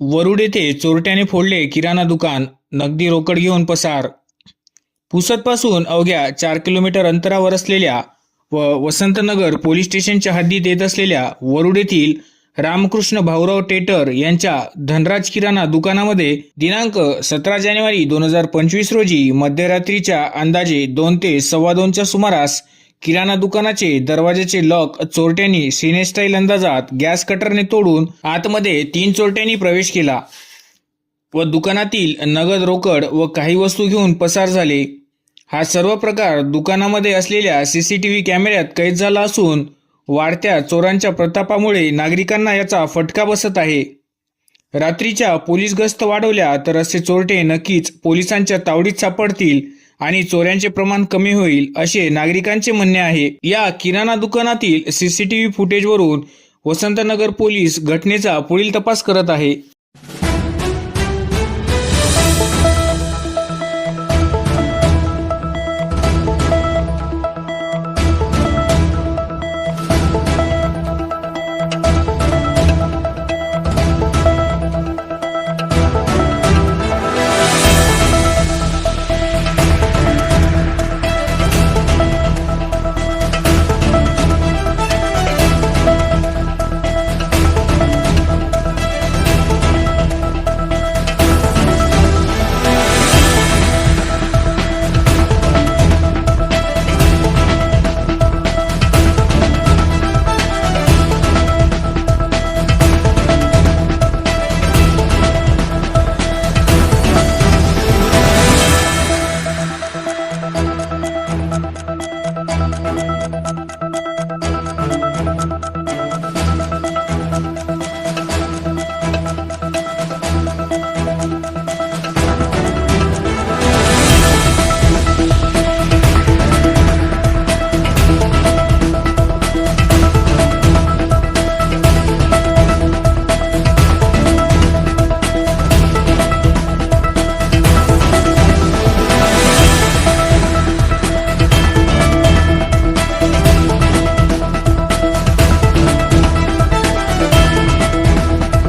वरुड येथे चोरट्याने फोडले किराणा दुकान नगदी रोकड घेऊन पसार. पुसदपासून अवघ्या चार किलोमीटर अंतरावर असलेल्या व वसंतनगर पोलीस स्टेशनच्या हद्दीत येत असलेल्या वरुड येथील रामकृष्ण भाऊराव टेटर यांच्या धनराज किराणा दुकानामध्ये दिनांक सतरा जानेवारी दोन हजार पंचवीस रोजी मध्यरात्रीच्या अंदाजे दोन ते सव्वा दोनच्या सुमारास किराणा दुकानाचे दरवाजाचे लॉक चोरट्यांनी सिनेस्टाईल अंदाजात गॅस कटरने तोडून आतमध्ये तीन चोरट्यांनी प्रवेश केला व दुकानातील नगद रोकड व काही वस्तू घेऊन पसार झाले. हा सर्व प्रकार दुकानामध्ये असलेल्या सीसीटीव्ही कॅमेऱ्यात कैद झाला असून वाढत्या चोरांच्या प्रतापामुळे नागरिकांना याचा फटका बसत आहे. रात्रीच्या पोलीस गस्त वाढवल्या तर असे चोरटे नक्कीच पोलिसांच्या तावडीत सापडतील आणि चोऱ्यांचे प्रमाण कमी होईल असे नागरिकांचे म्हणणे आहे. या किराणा दुकानातील सीसीटीव्ही फुटेजवरून वसंतनगर पोलीस घटनेचा पुढील तपास करत आहे.